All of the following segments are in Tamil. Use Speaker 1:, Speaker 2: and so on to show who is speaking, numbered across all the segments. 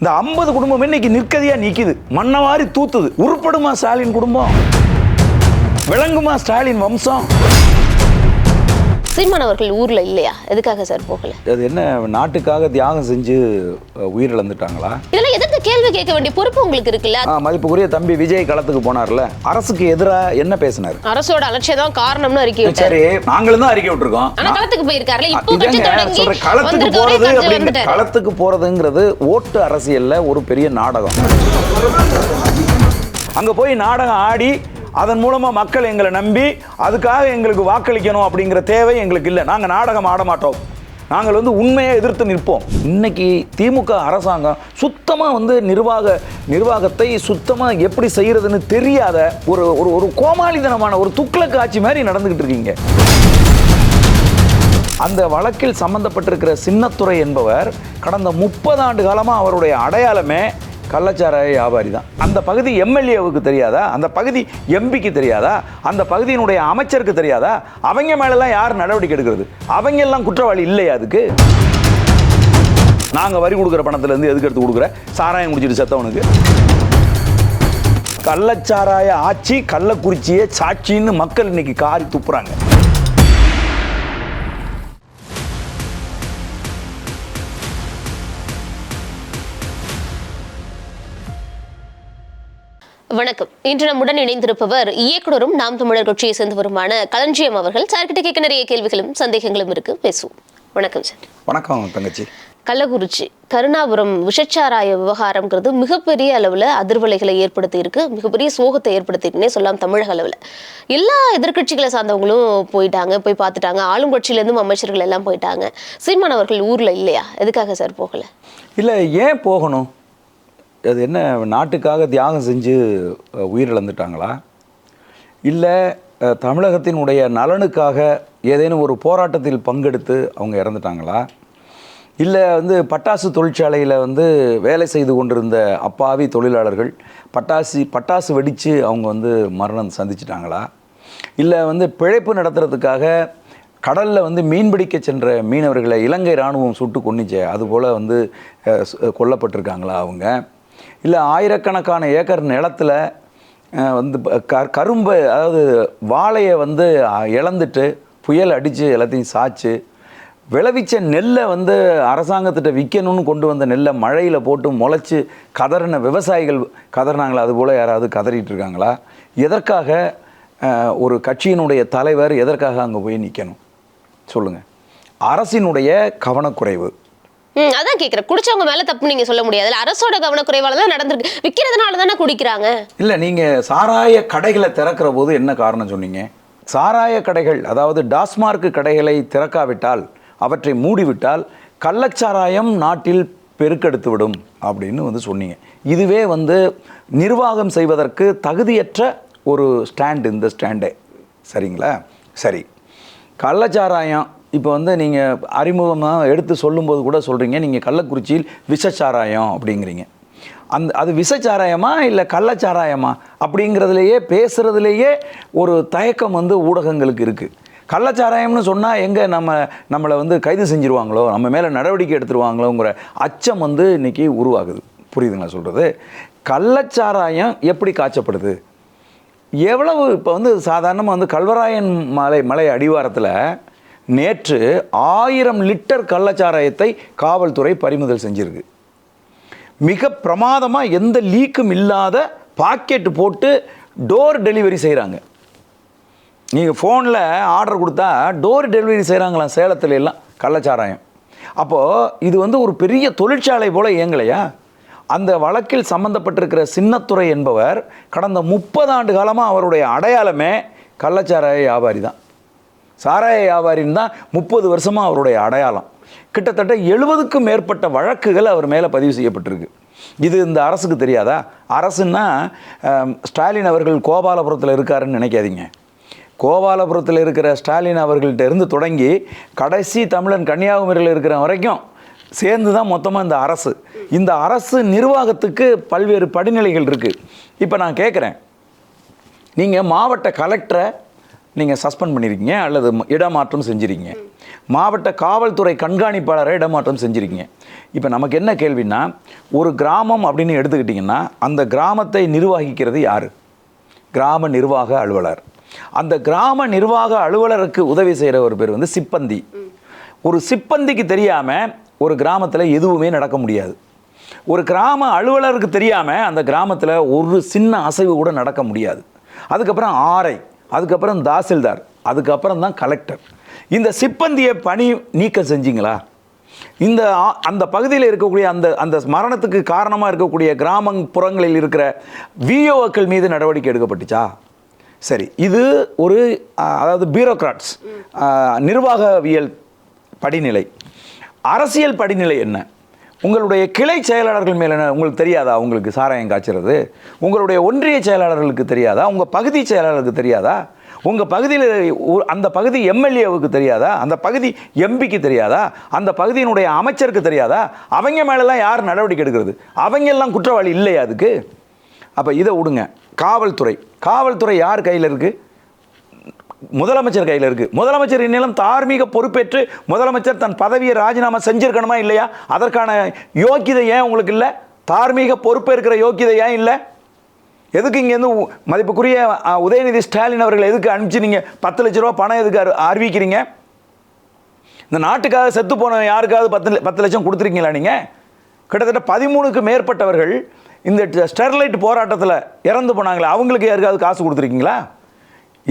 Speaker 1: இந்த ஐம்பது குடும்பம் இன்னைக்கு நிற்கதியாக நிக்குது. மண்ணவாரி தூத்துது. உருப்படுமா ஸ்டாலின் குடும்பம்? விளங்குமா ஸ்டாலின் வம்சம்?
Speaker 2: சீமான் அவர்கள் ஊர்ல இல்லையா? எதுக்காக சார் போகல?
Speaker 1: அது என்ன நாட்டுக்காக தியாகம் செஞ்சு உயிரிழந்துட்டாங்களா?
Speaker 2: இதெல்லாம் எதிர்த்து கேள்வி கேட்க வேண்டிய பொறுப்பு உங்களுக்கு இருக்குல்ல?
Speaker 1: மதிப்புக்குரிய தம்பி விஜய் களத்துக்கு போனார்ல. அரசுக்கு எதிராக என்ன பேசினார்?
Speaker 2: அரசோட அலட்சியம் தான் காரணம்னு அறிக்கை
Speaker 1: சரி நாங்களும் தான் அறிக்கை விட்டுருக்கோம்.
Speaker 2: ஆனா களத்துக்கு போயிருக்காருல இப்போ
Speaker 1: சொல்றேன், களத்துக்கு போறது
Speaker 2: வந்துட்டாரு.
Speaker 1: களத்துக்கு போறதுங்கிறது ஓட்டு அரசியல்ல ஒரு பெரிய நாடகம். அங்க போய் நாடகம் ஆடி அதன் மூலமாக மக்கள் எங்களை நம்பி அதுக்காக எங்களுக்கு வாக்களிக்கணும் அப்படிங்கிற தேவை எங்களுக்கு இல்லை. நாங்கள் நாடகம் ஆட மாட்டோம். நாங்கள் வந்து உண்மையை எதிர்த்து நிற்போம். இன்னைக்கு திமுக அரசாங்கம் சுத்தமாக வந்து நிர்வாக நிர்வாகத்தை சுத்தமாக எப்படி செய்கிறதுன்னு தெரியாத ஒரு ஒரு ஒரு கோமாளித்தனமான ஒரு துக்ளக்கு ஆட்சி மாதிரி நடந்துக்கிட்டு இருக்கீங்க. அந்த வழக்கில் சம்பந்தப்பட்டிருக்கிற சின்னத்துறை என்பவர் கடந்த முப்பது ஆண்டு காலமாக அவருடைய அடையாளமே கள்ளச்சாராய வியாபாரி தான். அந்த பகுதி எம்எல்ஏவுக்கு தெரியாதா? அந்த பகுதி எம்பிக்கு தெரியாதா? அந்த பகுதியினுடைய அமைச்சருக்கு தெரியாதா? அவங்க மேலெல்லாம் யார் நடவடிக்கை எடுக்கிறது? அவங்க எல்லாம் குற்றவாளி இல்லையா அதுக்கு? நாங்கள் வரி கொடுக்குற பணத்துலேருந்து எதுக்கு எடுத்து கொடுக்குற? சாராயம் குடிச்சிட்டு செத்தவனுக்கு. கள்ளச்சாராய ஆட்சி கள்ளக்குறிச்சியே சாட்சின்னு மக்கள் இன்னைக்கு காரி துப்புறாங்க.
Speaker 2: வணக்கம். இன்று நம்முடன் இணைந்திருப்பவர் இயக்குனரும் நாம் தமிழர் கட்சியை சேர்ந்தவருமான களஞ்சியம் அவர்கள். சார்கிட்ட கேட்க நிறைய கேள்விகளும் சந்தேகங்களும் இருக்கு. பேசுவோம். வணக்கம் சார்.
Speaker 1: வணக்கம் தங்கச்சி.
Speaker 2: கள்ளக்குறிச்சி கருணாபுரம் விஷச்சாராய விவகாரம்ங்கிறது மிகப்பெரிய அளவில் அதிர்வலைகளை ஏற்படுத்தி இருக்கு. மிகப்பெரிய சோகத்தை ஏற்படுத்திருக்குன்னே சொல்லலாம் தமிழக அளவில். எல்லா எதிர்க்கட்சிகளை சார்ந்தவங்களும் போயிட்டாங்க போய் பார்த்துட்டாங்க. ஆளும் கட்சியிலேருந்தும் அமைச்சர்கள் எல்லாம் போயிட்டாங்க. சீமான் அவர்கள் ஊரில் இல்லையா? எதுக்காக சார் போகல?
Speaker 1: இல்லை ஏன் போகணும்? அது என்ன நாட்டுக்காக தியாகம் செஞ்சு உயிரிழந்துட்டாங்களா? இல்லை தமிழகத்தினுடைய நலனுக்காக ஏதேனும் ஒரு போராட்டத்தில் பங்கெடுத்து அவங்க இறந்துட்டாங்களா? இல்லை வந்து பட்டாசு தொழிற்சாலையில் வந்து வேலை செய்து கொண்டிருந்த அப்பாவி தொழிலாளர்கள் பட்டாசு பட்டாசு வெடித்து அவங்க வந்து மரணம் சந்திச்சிட்டாங்களா? இல்லை வந்து பிழைப்பு நடத்துறதுக்காக கடலில் வந்து மீன்பிடிக்க சென்ற மீனவர்களை இலங்கை இராணுவம் சுட்டு கொன்னிச்சே அதுபோல் வந்து கொல்லப்பட்டிருக்காங்களா அவங்க? இல்லை ஆயிரக்கணக்கான ஏக்கர் நிலத்தில் வந்து ப- க கரும்பை அதாவது வாழையை வந்து இழந்துட்டு புயல் அடித்து எல்லாத்தையும் சாய்ச்சி விளைவிச்ச நெல்லை வந்து அரசாங்கத்திட்ட விற்கணும்னு கொண்டு வந்த நெல்லை மழையில் போட்டு முளைச்சி கதறின விவசாயிகள் கதறினாங்களா? அதுபோல் யாராவது கதறிட்டு இருக்காங்களா? எதற்காக ஒரு கட்சியினுடைய தலைவர் எதற்காக அங்கே போய் நிற்கணும் சொல்லுங்கள் அரசினுடைய கவனக்குறைவு.
Speaker 2: அதான் கேட்குறேன் குடிச்சவங்க மேலே தப்பு நீங்கள் சொல்ல முடியாது. அரசோட கவனக்குறைவால தான் நடந்திருக்கு. விற்கிறதுனால தானே குடிக்கிறாங்க?
Speaker 1: இல்லை நீங்கள் சாராய கடைகளை திறக்கிற போது என்ன காரணம் சொன்னீங்க? சாராய கடைகள் அதாவது டாஸ்மார்க் கடைகளை திறக்காவிட்டால் அவற்றை மூடிவிட்டால் கள்ளச்சாராயம் நாட்டில் பெருக்கெடுத்து விடும் அப்படின்னு வந்து சொன்னீங்க. இதுவே வந்து நிர்வாகம் செய்வதற்கு தகுதியற்ற ஒரு ஸ்டாண்ட் இந்த ஸ்டாண்டே. சரிங்களா? சரி. கள்ளச்சாராயம் இப்போ வந்து நீங்கள் அறிமுகமாக எடுத்து சொல்லும்போது கூட சொல்கிறீங்க நீங்கள் கள்ளக்குறிச்சியில் விஷச்சாராயம் அப்படிங்கிறீங்க. அந்த அது விஷச்சாராயமா இல்லை கள்ளச்சாராயமா அப்படிங்கிறதுலையே பேசுகிறதுலையே ஒரு தயக்கம் வந்து ஊடகங்களுக்கு இருக்குது கள்ளச்சாராயம்னு சொன்னால் எங்கே நம்ம நம்மளை வந்து கைது செஞ்சுருவாங்களோ நம்ம மேலே நடவடிக்கை எடுத்துருவாங்களோங்கிற அச்சம் வந்து இன்றைக்கி உருவாகுது. புரியுதுங்களா சொல்கிறது கள்ளச்சாராயம் எப்படி காய்ச்சப்படுது எவ்வளவு இப்போ வந்து சாதாரணமாக வந்து கல்வராயன் மலை மலை அடிவாரத்தில் நேற்று ஆயிரம் லிட்டர் கள்ளச்சாராயத்தை காவல்துறை பறிமுதல் செஞ்சிருக்கு. மிக பிரமாதமாக எந்த லீக்கும் இல்லாத பாக்கெட்டு போட்டு டோர் டெலிவரி செய்கிறாங்க நீங்கள் ஃபோனில் ஆர்டர் கொடுத்தா டோர் டெலிவரி செய்கிறாங்களாம் சேலத்தில் எல்லாம் கள்ளச்சாராயம். அப்போது இது வந்து ஒரு பெரிய தொழிற்சாலை போல் இயங்கலையா? அந்த வழக்கில் சம்மந்தப்பட்டிருக்கிற சின்னத்துறை என்பவர் கடந்த முப்பது ஆண்டு காலமாக அவருடைய அடையாளமே கள்ளச்சாராய வியாபாரி தான் சாராய வியாபாரின்னு தான் முப்பது வருஷமாக அவருடைய அடையாளம். கிட்டத்தட்ட எழுபதுக்கும் மேற்பட்ட வழக்குகள் அவர் மேலே பதிவு செய்யப்பட்டிருக்கு. இது இந்த அரசுக்கு தெரியாதா? அரசுன்னா ஸ்டாலின் அவர்கள் கோபாலபுரத்தில் இருக்காருன்னு நினைக்காதீங்க. கோபாலபுரத்தில் இருக்கிற ஸ்டாலின் அவர்கள்ட்ட இருந்து தொடங்கி கடைசி தமிழன் கன்னியாகுமரியில் இருக்கிற வரைக்கும் சேர்ந்து தான் மொத்தமாக இந்த அரசு. இந்த அரசு நிர்வாகத்துக்கு பல்வேறு படிநிலைகள் இருக்குது இப்போ நான் கேட்குறேன் நீங்கள் மாவட்ட கலெக்டரை நீங்கள் சஸ்பெண்ட் பண்ணியிருக்கீங்க அல்லது இடமாற்றம் செஞ்சிருக்கீங்க. மாவட்ட காவல்துறை கண்காணிப்பாளரை இடமாற்றம் செஞ்சிருக்கீங்க. இப்போ நமக்கு என்ன கேள்வின்னா ஒரு கிராமம் அப்படின்னு எடுத்துக்கிட்டிங்கன்னா அந்த கிராமத்தை நிர்வகிக்கிறது யார்? கிராம நிர்வாக அலுவலர். அந்த கிராம நிர்வாக அலுவலருக்கு உதவி செய்கிற ஒரு பேர் வந்து சிப்பந்தி. ஒரு சிப்பந்திக்கு தெரியாமல் ஒரு கிராமத்தில் எதுவுமே நடக்க முடியாது. ஒரு கிராம அலுவலருக்கு தெரியாமல் அந்த கிராமத்தில் ஒரு சின்ன அசைவு கூட நடக்க முடியாது. அதுக்கப்புறம் ஆரை. அதுக்கப்புறம் தாசில்தார் அதுக்கப்புறம் தான் கலெக்டர். இந்த சிப்பந்தியை பணி நீக்கம் செஞ்சீங்களா? இந்த அந்த பகுதியில் இருக்கக்கூடிய அந்த அந்த மரணத்துக்கு காரணமாக இருக்கக்கூடிய கிராமங் புறங்களில் இருக்கிற விஓக்கள் மீது நடவடிக்கை எடுக்கப்பட்டுச்சா? சரி இது ஒரு அதாவது பியூரோக்ராட்ஸ் நிர்வாகவியல் படிநிலை. அரசியல் படிநிலை என்ன? உங்களுடைய கிளை செயலாளர்கள் மேலே உங்களுக்கு தெரியாதா? உங்களுக்கு சாராயம் காய்ச்சறது. உங்களுடைய ஒன்றிய செயலாளர்களுக்கு தெரியாதா? உங்கள் பகுதி செயலாளருக்கு தெரியாதா? உங்கள் பகுதியில் அந்த பகுதி எம்எல்ஏவுக்கு தெரியாதா? அந்த பகுதி எம்பிக்கு தெரியாதா? அந்த பகுதியினுடைய அமைச்சருக்கு தெரியாதா? அவங்க மேலெல்லாம் யார் நடவடிக்கை எடுக்கிறது? அவங்கெல்லாம் குற்றவாளி இல்லையா அதுக்கு? அப்போ இதை விடுங்க. காவல்துறை. காவல்துறை யார் கையில் இருக்குது முதலமைச்சர் கையில் இருக்குது முதலமைச்சர் இந்நிலம் தார்மீக பொறுப்பேற்று முதலமைச்சர் தன் பதவியை ராஜினாமா செஞ்சிருக்கணுமா இல்லையா? அதற்கான யோக்கியதை ஏன் உங்களுக்கு இல்லை? தார்மீக பொறுப்பேற்கிற யோக்கியதை ஏன் இல்லை? எதுக்கு இங்கேருந்து வந்து மதிப்புக்குரிய உதயநிதி ஸ்டாலின் அவர்கள் எதுக்கு அனுப்பிச்சு நீங்கள் பத்து லட்ச ரூபா பணம் எதுக்கு அறி- அறிவிக்கிறீங்க? இந்த நாட்டுக்காக செத்து போன யாருக்காவது பத்து பத்து லட்சம் கொடுத்துருக்கீங்களா நீங்கள் கிட்டத்தட்ட பதிமூணுக்கு மேற்பட்டவர்கள் இந்த ஸ்டெர்லைட் போராட்டத்தில் இறந்து போனாங்களே அவங்களுக்கு யாருக்காவது காசு கொடுத்துருக்கீங்களா?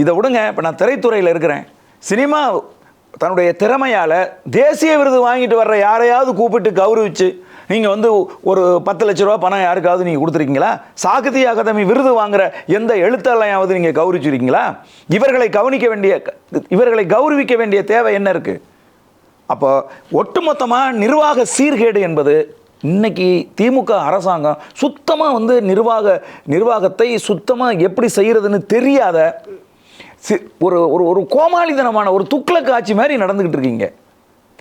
Speaker 1: இதை விடுங்க இப்போ நான் திரைத்துறையில் இருக்கிறேன். சினிமா தன்னுடைய திறமையால் தேசிய விருது வாங்கிட்டு வர்ற யாரையாவது கூப்பிட்டு கௌரவிச்சு நீங்கள் வந்து ஒரு பத்து லட்ச ரூபா பணம் யாருக்காவது நீங்கள் கொடுத்துருக்கீங்களா? சாகித்ய அகாதமி விருது வாங்குற எந்த எழுத்தாளையாவது நீங்கள் கௌரவிச்சிருக்கீங்களா? இவர்களை கவனிக்க வேண்டிய இவர்களை கௌரவிக்க வேண்டிய தேவை என்ன இருக்குது அப்போ ஒட்டுமொத்தமாக நிர்வாக சீர்கேடு என்பது இன்னைக்கு திமுக அரசாங்கம் சுத்தமாக வந்து நிர்வாக நிர்வாகத்தை சுத்தமாக எப்படி செய்கிறதுன்னு தெரியாத சி- ஒரு ஒரு ஒரு கோமாளித்தனமான ஒரு துக்ளக் ஆட்சி மாதிரி நடந்துக்கிட்டு இருக்கீங்க.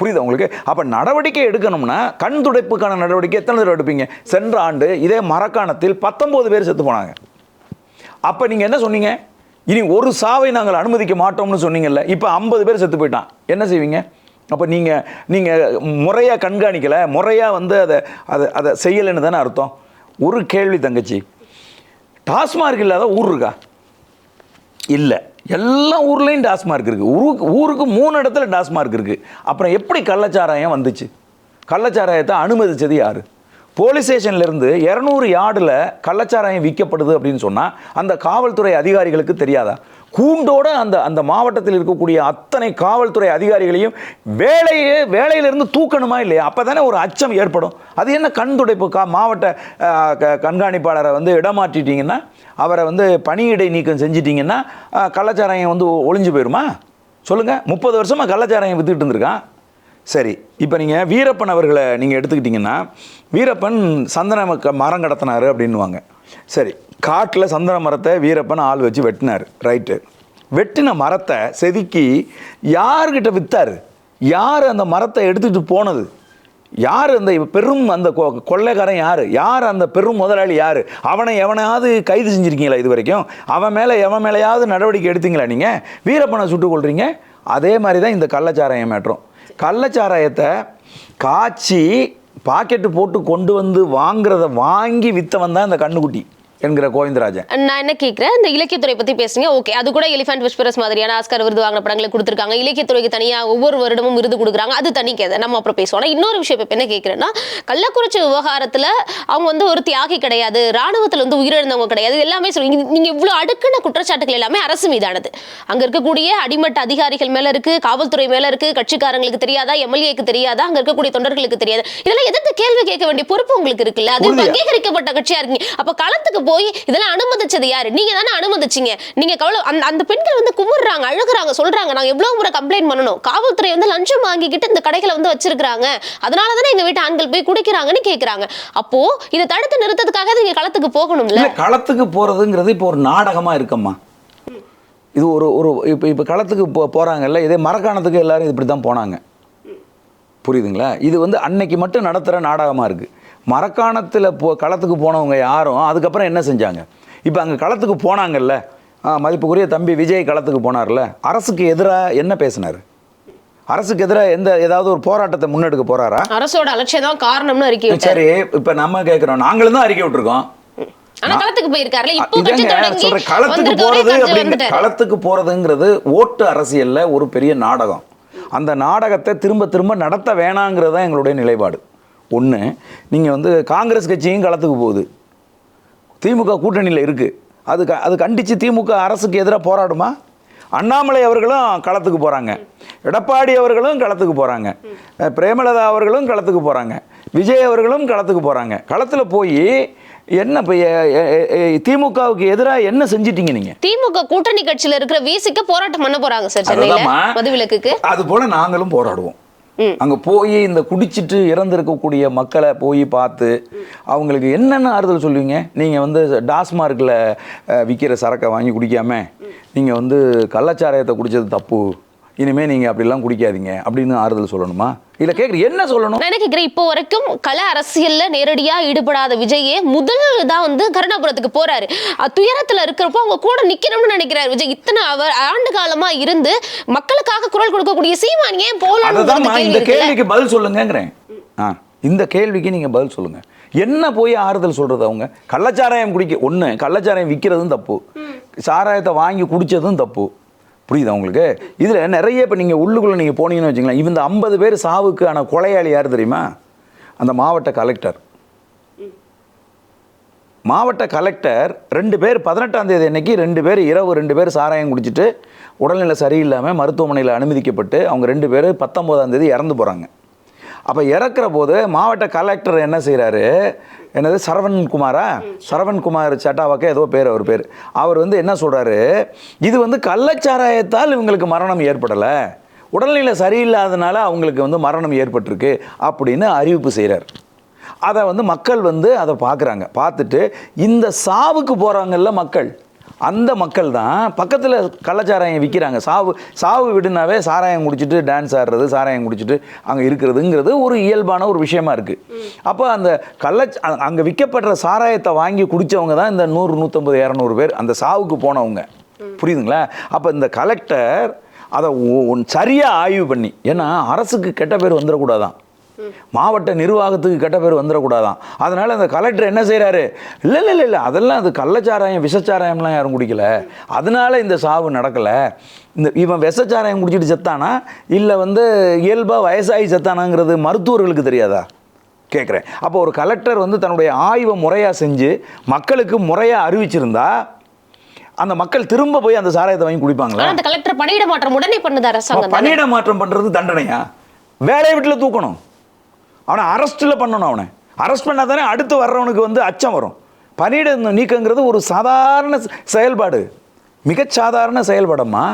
Speaker 1: புரியுதா உங்களுக்கு? அப்போ நடவடிக்கை எடுக்கணும்னா கண் துடைப்புக்கான நடவடிக்கை எத்தனை தடவை எடுப்பீங்க? சென்ற ஆண்டு இதே மரக்காணத்தில் பத்தொம்போது பேர் செத்து போனாங்க. அப்போ நீங்கள் என்ன சொன்னீங்க? இனி ஒரு சாவை நாங்கள் அனுமதிக்க மாட்டோம்னு சொன்னீங்கல்ல இப்போ ஐம்பது பேர் செத்து போயிட்டான். என்ன செய்வீங்க? அப்போ நீங்கள் நீங்கள் முறையாக கண்காணிக்கலை முறையாக வந்து அதை அதை அதை செய்யலைன்னு தானே அர்த்தம். ஒரு கேள்வி தங்கச்சி டாஸ்மார்க் இல்லாத ஊர் இருக்கா? இல்லை. எல்லா ஊர்லேயும் டாஸ்மார்க் இருக்குது ஊருக்கு ஊருக்கு மூணு இடத்துல டாஸ்மார்க் இருக்குது அப்புறம் எப்படி கள்ளச்சாராயம் வந்துச்சு? கள்ளச்சாராயத்தை அனுமதிச்சது யார்? போலீஸ் ஸ்டேஷன்லேருந்து இரநூறு யார்டில் கள்ளச்சாராயம் விற்கப்படுது அப்படின்னு சொன்னால் அந்த காவல்துறை அதிகாரிகளுக்கு தெரியாதா? கூண்டோட அந்த அந்த மாவட்டத்தில் இருக்கக்கூடிய அத்தனை காவல்துறை அதிகாரிகளையும் வேலையே வேலையிலிருந்து தூக்கணுமா இல்லையா? அப்போ தானே ஒரு அச்சம் ஏற்படும். அது என்ன கண் துடைப்பு? கா மாவட்ட க- கண்காணிப்பாளரை வந்து இடமாற்றிட்டீங்கன்னா அவரை வந்து பணியிடை நீக்கம் செஞ்சிட்டிங்கன்னா கள்ளச்சாராயம் வந்து ஒளிஞ்சு போயிருமா? சொல்லுங்கள் முப்பது வருஷமாக கள்ளச்சாராயம் வித்துக்கிட்டு இருந்திருக்கான். சரி இப்போ நீங்கள் வீரப்பன் அவர்களை நீங்கள் எடுத்துக்கிட்டிங்கன்னா வீரப்பன் சந்தன மரம் கடத்தினார் அப்படின்னுவாங்க. சரி காட்டில் சந்தன மரத்தை வீரப்பன் ஆள் வச்சு வெட்டினார் ரைட்டு வெட்டின மரத்தை செதுக்கி யார்கிட்ட விற்றார் யார் அந்த மரத்தை எடுத்துகிட்டு போனது? யார் அந்த பெரும் அந்த கொ- கொள்ளைக்காரன் யார்? யார் அந்த பெரும் முதலாளி யார்? அவனை எவனையாவது கைது செஞ்சுருக்கீங்களா இது வரைக்கும்? அவன் மேலே எவன் மேலேயாவது நடவடிக்கை எடுத்தீங்களா நீங்கள் வீரப்பனை சுட்டுக் கொள்றீங்க அதே மாதிரி தான் இந்த கள்ளச்சாராயம் மேட்ரும் கள்ளச்சாராயத்தை காய்ச்சி பாக்கெட்டு போட்டு கொண்டு வந்து வாங்குறத வாங்கி விற்றவன் தான் இந்த கண்ணுக்குட்டி. என்கிற கோவிந்தராஜன்.
Speaker 2: நான் என்ன கேட்குறேன் இந்த இலக்கியத்துறை பத்தி பேசுறீங்க. ஓகே அது கூட எலிஃபண்ட் விஸ்பரஸ் மாதிரியான ஆஸ்கர் விருது வாங்கின படங்களை கொடுத்துருக்காங்க. இலக்கியத்துறைக்கு தனியா ஒவ்வொரு வருடமும் விருது கொடுக்குறாங்க. அது தனி கதை. நம்ம அப்புறம் பேசுவோம். இன்னொரு விஷயம் இப்ப என்ன கேட்குறேன்னா கள்ளக்குறிச்சி விவகாரத்துல அவங்க வந்து ஒரு தியாகி கிடையாது. ராணுவத்துல வந்து உயிரிழந்தவங்க கிடையாது. எல்லாமே சொல்லுங்க நீங்க இவ்வளவு அடுக்குன குற்றச்சாட்டுகள் எல்லாமே அரசு மீதானது. அங்க இருக்கக்கூடிய அடிமட்ட அதிகாரிகள் மேல இருக்கு காவல்துறை மேல இருக்கு கட்சிக்காரங்களுக்கு தெரியாதா எம்எல்ஏக்கு தெரியாதா அங்க இருக்கக்கூடிய தொண்டர்களுக்கு தெரியாது. இதெல்லாம் எதிர்த்து கேள்வி கேட்க வேண்டிய பொறுப்பு உங்களுக்கு இருக்குல்ல? அது. அங்கீகரிக்கப்பட்ட கட்சியா இருக்கீங்க. அப்ப களத்துக்கு போய் இதெல்லாம் அனுமதிச்சது யாரு? நீங்க தானே அனுமதிச்சீங்க. நீங்க கவலை அந்த அந்த பெண்கள் வந்து குமுறுறாங்க அழுகுறாங்க சொல்றாங்க. நாங்க எவ்வளவு முறை கம்ப்ளைண்ட் பண்ணணும். காவல்துறை வந்து லஞ்சம் வாங்கிக்கிட்டு இந்த கடைகளை வந்து வச்சிருக்காங்க அதனால தானே எங்க வீட்டு ஆண்கள் போய் குடிக்கிறாங்கன்னு கேக்குறாங்க. அப்போ இதை தடுத்து நிறுத்ததுக்காக நீங்க களத்துக்கு போகணும்ல?
Speaker 1: களத்துக்கு போகிறதுங்கிறது இப்போ ஒரு நாடகமாக இருக்கம்மா. இது ஒரு ஒரு இப்போ இப்போ களத்துக்கு போ போகிறாங்கல்ல இதே மரக்காணத்துக்கு எல்லோரும் இப்படி தான் போனாங்க. புரியுதுங்களா? இது வந்து அன்னைக்கு மட்டும் நடத்துகிற நாடகமாக இருக்குது மரக்காணத்தில் போ களத்துக்கு போனவங்க யாரும் அதுக்கப்புறம் என்ன செஞ்சாங்க? இப்போ அங்கே களத்துக்கு போனாங்கல்ல? மதிப்புக்குரிய தம்பி விஜய் களத்துக்கு போனார்ல? அரசுக்கு எதிராக என்ன பேசினார்? அரசுக்கு எதிராக எந்த ஏதாவது ஒரு போராட்டத்தை முன்னெடுக்க போறாரா?
Speaker 2: அரசோட அலட்சியம் தான் காரணம்னு அறிக்கை
Speaker 1: சரி இப்ப நம்ம கேட்கிறோம் நாங்களும் தான் அறிக்கை விட்டுருக்கோம்.
Speaker 2: களத்துக்கு
Speaker 1: போறது
Speaker 2: வந்துட்டாரு.
Speaker 1: களத்துக்கு போறதுங்கிறது ஓட்டு அரசியல்ல ஒரு பெரிய நாடகம். அந்த நாடகத்தை திரும்ப திரும்ப நடத்த வேணாங்கிறது தான் எங்களுடைய நிலைப்பாடு. ஒன்று நீங்கள் வந்து காங்கிரஸ் கட்சியும் களத்துக்கு போகுது. திமுக கூட்டணியில் இருக்குது அது க- அது கண்டித்து திமுக அரசுக்கு எதிராக போராடுமா? அண்ணாமலை அவர்களும் களத்துக்கு போகிறாங்க எடப்பாடி அவர்களும் களத்துக்கு போகிறாங்க பிரேமலதா அவர்களும் களத்துக்கு போகிறாங்க விஜய் அவர்களும் களத்துக்கு போகிறாங்க களத்தில் போய் என்ன இப்போ திமுகவுக்கு எதிராக என்ன செஞ்சிட்டீங்க நீங்கள்
Speaker 2: திமுக கூட்டணி கட்சியில இருக்கிற விசிக்க போராட்டம் பண்ண போறாங்க சார் சென்னையில. மதுவிலக்குக்கு.
Speaker 1: அது போல நாங்களும் போராடுவோம். அங்கே போய் இந்த குடிச்சிட்டு இறந்திருக்கக்கூடிய மக்களை போய் பார்த்து அவங்களுக்கு என்னென்ன ஆறுதல் சொல்லுவீங்க? நீங்கள் வந்து டாஸ்மார்க்கில் விற்கிற சரக்கை வாங்கி குடிக்காம நீங்கள் வந்து கள்ளச்சாராயத்தை குடிச்சது தப்பு. இனிமே நீங்க அப்படிலாம் குடிக்காதீங்க அப்படின்னு ஆறுதல் சொல்லணுமா? இல்ல கேட்குற என்ன சொல்லணும்?
Speaker 2: நான் என்ன கேக்குறேன் இப்போ வரைக்கும் கள அரசியல்ல நேரடியா ஈடுபடாத விஜயே முதல் தான் வந்து கருணாபுரத்துக்கு போறாரு. அஹ் துயரத்துல இருக்கிறப்போ அவங்க கூட நிக்கணும்னு நினைக்கிறாரு விஜய். இத்தனை அவர் ஆண்டு காலமா இருந்து மக்களுக்காக குரல் கொடுக்கக்கூடிய சீமான் ஏன் போலாம்
Speaker 1: இந்த கேள்விக்கு பதில் சொல்லுங்கங்கிறேன். ஆ இந்த கேள்விக்கு நீங்க பதில் சொல்லுங்க. என்ன போய் ஆறுதல் சொல்றது அவங்க? கள்ளச்சாராயம் குடிக்க ஒண்ணு கள்ளச்சாராயம் விற்கிறதும் தப்பு. சாராயத்தை வாங்கி குடிச்சதும் தப்பு. புரியுதா உங்களுக்கு? இதில் நிறைய இப்போ நீங்கள் உள்ளுக்குள்ளே நீங்கள் போனீங்கன்னு வச்சுங்களேன் இந்த ஐம்பது பேர் சாவுக்கான கொலையாளி யார் தெரியுமா? அந்த மாவட்ட கலெக்டர் மாவட்ட கலெக்டர் ரெண்டு பேர் பதினெட்டாம் தேதி அன்னைக்கு ரெண்டு பேர் இரவு ரெண்டு பேர் சாராயம் குடிச்சிட்டு உடல்நிலை சரியில்லாமல் மருத்துவமனையில் அனுமதிக்கப்பட்டு அவங்க ரெண்டு பேர் பத்தொம்போதாம் தேதி இறந்து போகிறாங்க அப்போ இறக்குற போது மாவட்ட கலெக்டர் என்ன செய்கிறாரு என்னது? சரவண்குமாரா? சரவண்குமார் சட்டாவாக்க ஏதோ பேர் அவர் பேர். அவர் வந்து என்ன சொல்கிறாரு இது வந்து கள்ளச்சாராயத்தால் இவங்களுக்கு மரணம் ஏற்படலை. உடல்நிலை சரியில்லாதனால அவங்களுக்கு வந்து மரணம் ஏற்பட்டிருக்கு அப்படின்னு அறிவிப்பு செய்கிறார் அதை வந்து மக்கள் வந்து அதை பார்க்குறாங்க பார்த்துட்டு இந்த சாவுக்கு போகிறாங்கல்ல மக்கள் அந்த மக்கள் தான் பக்கத்தில் கள்ளச்சாராயம் விற்கிறாங்க சாவு சாவு விடுனாவே சாராயம் குடிச்சிட்டு டான்ஸ் ஆடுறது சாராயம் குடிச்சிட்டு அங்கே இருக்கிறதுங்கிறது ஒரு இயல்பான ஒரு விஷயமா இருக்குது அப்போ அந்த கள்ள அங்கே விற்கப்படுற சாராயத்தை வாங்கி குடித்தவங்க தான் இந்த நூறு நூற்றம்பது இரநூறு பேர். அந்த சாவுக்கு போனவங்க. புரியுதுங்களா? அப்போ இந்த கலெக்டர் அதை சரியாக ஆய்வு பண்ணி ஏன்னா அரசுக்கு கெட்ட பேர் வந்துடக்கூடாதான். மாவட்ட நிர்வாகத்துக்கு கெட்ட பேர் வந்துடக்கூடாதான். அதனால அந்த கலெக்டர் என்ன செய்றாரு? இல்லை இல்லை இல்லை அதெல்லாம் அது கள்ளச்சாராயம் விஷச்சாராயம்லாம் யாரும் குடிக்கல. அதனால இந்த சாவு நடக்கல. இந்த இவன் விஷச்சாராயம் குடிச்சிட்டு செத்தானா? இல்லை வந்து இயல்பாக வயசாகி செத்தானாங்கிறது மருத்துவர்களுக்கு தெரியாதா? கேட்குறேன் அப்போ ஒரு கலெக்டர் வந்து தன்னுடைய ஆய்வை முறையாக செஞ்சு மக்களுக்கு முறையாக அறிவிச்சிருந்தா அந்த மக்கள் திரும்ப போய் அந்த சாராயத்தை வாங்கி குடிப்பாங்களா?
Speaker 2: அந்த கலெக்டர் பணியிட மாற்றம் உடனே பண்ணுது அரசாங்கம்?
Speaker 1: பணியிட மாற்றம் பண்றது தண்டனையா? வேலையை வீட்டில் தூக்கணும். அவனை அரெஸ்ட்டில் பண்ணணும் அவனை. அரெஸ்ட் பண்ணால் தானே அடுத்து வர்றவனுக்கு வந்து அச்சம் வரும். பணியிட நீக்கங்கிறது ஒரு சாதாரண செயல்பாடு. மிகச்சாதாரண செயல்பாடம்மா.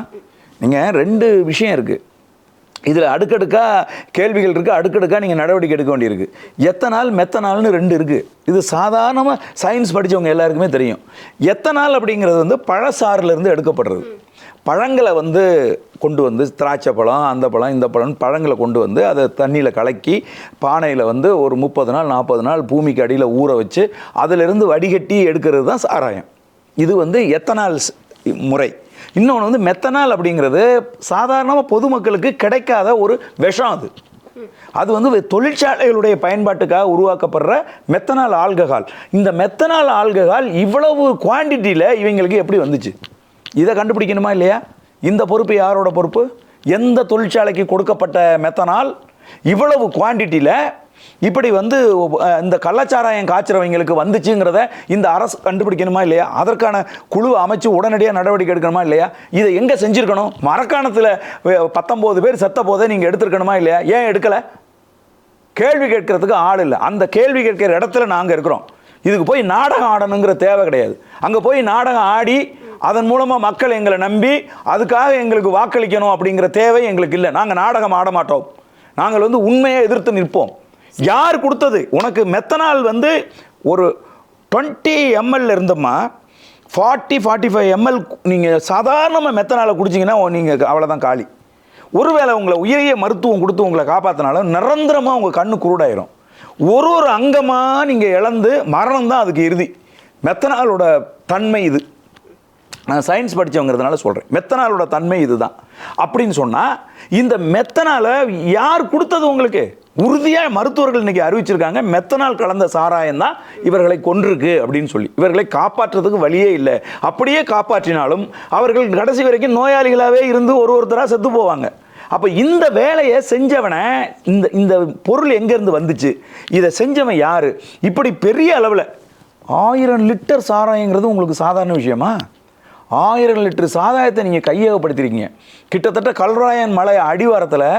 Speaker 1: நீங்கள் ரெண்டு விஷயம் இருக்குது இதில் அடுக்கடுக்காக கேள்விகள் இருக்குது அடுக்கடுக்காக நீங்கள் நடவடிக்கை எடுக்க வேண்டியிருக்கு. எத்தனால் மெத்தனால்னு ரெண்டு இருக்குது இது சாதாரணமாக சயின்ஸ் படித்தவங்க எல்லாருக்குமே தெரியும். எத்தனால் அப்படிங்கிறது வந்து பழசாறுலேருந்து எடுக்கப்படுறது. பழங்களை வந்து கொண்டு வந்து திராட்சை பழம் அந்த பழம் இந்த பழம் பழங்களை கொண்டு வந்து அதை தண்ணியில் கலக்கி பானையில் வந்து ஒரு முப்பது நாள் நாற்பது நாள் பூமிக்கு அடியில் ஊற வச்சு அதிலிருந்து வடிகட்டி எடுக்கிறது தான் சாராயம். இது வந்து எத்தனால் முறை. இன்னொன்று வந்து மெத்தனால் அப்படிங்கிறது சாதாரணமாக பொதுமக்களுக்கு கிடைக்காத ஒரு விஷம் அது. அது வந்து தொழிற்சாலைகளுடைய பயன்பாட்டுக்காக உருவாக்கப்படுற மெத்தனால் ஆல்கஹால். இந்த மெத்தனால் ஆல்கஹால் இவ்வளவு குவாண்டிட்டியில் இவங்களுக்கு எப்படி வந்துச்சு? இதை கண்டுபிடிக்கணுமா இல்லையா? இந்த பொறுப்பு யாரோட பொறுப்பு? எந்த தொழிற்சாலைக்கு கொடுக்கப்பட்ட மெத்தனால்? இவ்வளவு குவான்டிட்டியில் இப்படி வந்து இந்த கள்ளச்சாராயம் காய்ச்சறவங்களுக்கு வந்துச்சுங்கிறத இந்த அரசு கண்டுபிடிக்கணுமா இல்லையா? அதற்கான குழு அமைச்சு உடனடியாக நடவடிக்கை எடுக்கணுமா இல்லையா? இதை எங்கே செஞ்சுருக்கணும்? மரக்காணத்தில் பத்தொம்போது பேர் செத்த போதே நீங்கள் எடுத்திருக்கணுமா இல்லையா? ஏன் எடுக்கலை? கேள்வி கேட்கறதுக்கு ஆள் இல்லை. அந்த கேள்வி கேட்கிற இடத்துல நாங்கள் இருக்கிறோம். இதுக்கு போய் நாடகம் ஆடணுங்கிற தேவை கிடையாது. அங்கே போய் நாடகம் ஆடி அதன் மூலமாக மக்கள் எங்களை நம்பி அதுக்காக எங்களுக்கு வாக்களிக்கணும் அப்படிங்கிற தேவை எங்களுக்கு இல்லை. நாங்கள் நாடகம் ஆட மாட்டோம். நாங்கள் வந்து உண்மையை எதிர்த்து நிற்போம். யார் கொடுத்தது? உனக்கு மெத்தனால் வந்து ஒரு டுவெண்ட்டி எம்எல் இருந்தம்மா. ஃபார்ட்டி ஃபார்ட்டி ஃபைவ் எம்எல் நீங்கள் சாதாரணமாக மெத்தனால் குடிச்சிங்கன்னா நீங்கள் அவ்வளோதான் காலி. ஒருவேளை உங்களை உயரிய மருத்துவம் கொடுத்து உங்களை காப்பாற்றினாலும் நிரந்தரமாக உங்கள் கண்ணு குருடாயிரும். ஒரு ஒரு அங்கமாக நீங்கள் இழந்து மரணம் தான் அதுக்கு இறுதி. மெத்தனாலோட தன்மை இது. நான் சயின்ஸ் படித்தவங்கிறதுனால சொல்கிறேன் மெத்தனாலோட தன்மை இதுதான். அப்படின்னு சொன்னால் இந்த மெத்தனாலை யார் கொடுத்தது உங்களுக்கு? உறுதியாக மருத்துவர்கள் இன்றைக்கி அறிவிச்சிருக்காங்க மெத்தனால் கலந்த சாராயம் தான் இவர்களை கொன்றிருக்கு அப்படின்னு சொல்லி. இவர்களை காப்பாற்றுறதுக்கு வழியே இல்லை. அப்படியே காப்பாற்றினாலும் அவர்கள் கடைசி வரைக்கும் நோயாளிகளாகவே இருந்து ஒரு ஒருத்தராக செத்து போவாங்க. அப்போ இந்த வேலையை செஞ்சவனை இந்த இந்த பொருள் எங்கேருந்து வந்துச்சு? இதை செஞ்சவன் யார்? இப்படி பெரிய அளவில் ஆயிரம் லிட்டர் சாராயங்கிறது உங்களுக்கு சாதாரண விஷயமா? ஆயிரம் லிட்டர் சாராயத்தை நீங்கள் கையகப்படுத்திருக்கீங்க. கிட்டத்தட்ட கல்ராயன் மலை அடிவாரத்தில்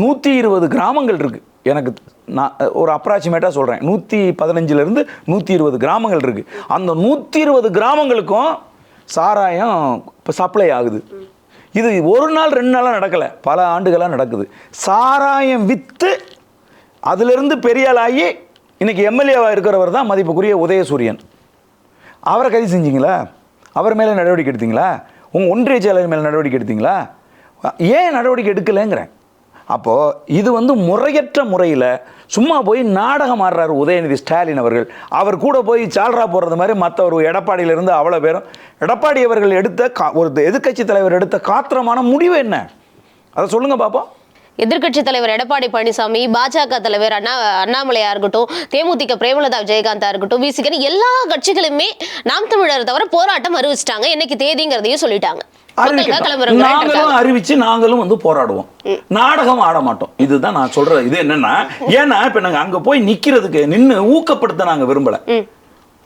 Speaker 1: நூற்றி இருபது கிராமங்கள் இருக்குது எனக்கு நான் ஒரு அப்ராக்சிமேட்டாக சொல்கிறேன் நூற்றி பதினஞ்சுலேருந்து நூற்றி இருபது கிராமங்கள் இருக்குது அந்த நூற்றி இருபது கிராமங்களுக்கும் சாராயம் இப்போ சப்ளை ஆகுது. இது ஒரு நாள் ரெண்டு நாளாக நடக்கலை. பல ஆண்டுகளாக நடக்குது. சாராயம் விற்று அதிலிருந்து பெரியாளாகி இன்றைக்கி எம்எல்ஏவாக இருக்கிறவர் தான் மதிப்புக்குரிய உதயசூரியன். அவரை கைது செஞ்சிங்களா? அவர் மேலே நடவடிக்கை எடுத்தீங்களா? உங்கள் ஒன்றிய செயலர் மேலே நடவடிக்கை எடுத்தீங்களா? ஏன் நடவடிக்கை எடுக்கலைங்கிறேன். அப்போது இது வந்து முறையற்ற முறையில் சும்மா போய் நாடகம் ஆடுறாரு உதயநிதி ஸ்டாலின் அவர்கள். அவர் கூட போய் சால்ரா போடுறது மாதிரி மற்ற ஒரு எடப்பாடியிலிருந்து அவ்வளோ பேரும். எடப்பாடி அவர்கள் எடுத்த கா ஒரு எதிர்க்கட்சி தலைவர் எடுத்த காத்திரமான முடிவு என்ன? அதை சொல்லுங்கள் பார்ப்போம்
Speaker 2: எதிர்க்கட்சி தலைவர் எடப்பாடி பழனிசாமி பாஜக தலைவர் அண்ணா அண்ணாமலையா இருக்கட்டும் தேமுதிக பிரேமலதா விஜயகாந்தா இருக்கட்டும் விசிகன் எல்லா கட்சிகளுமே நாம் தமிழர் தவிர போராட்டம் அறிவிச்சிட்டாங்க. என்னைக்கு தேதிங்கிறதையும் சொல்லிட்டாங்க.
Speaker 1: நாங்களும் அறிவிச்சு நாங்களும் வந்து போராடுவோம். நாடகம் ஆட மாட்டோம். இதுதான் நான் சொல்றது. இது என்னன்னா ஏன்னா இப்ப நாங்க அங்க போய் நிக்கிறதுக்கு நின்னு ஊக்கப்படுத்த நாங்க விரும்பல.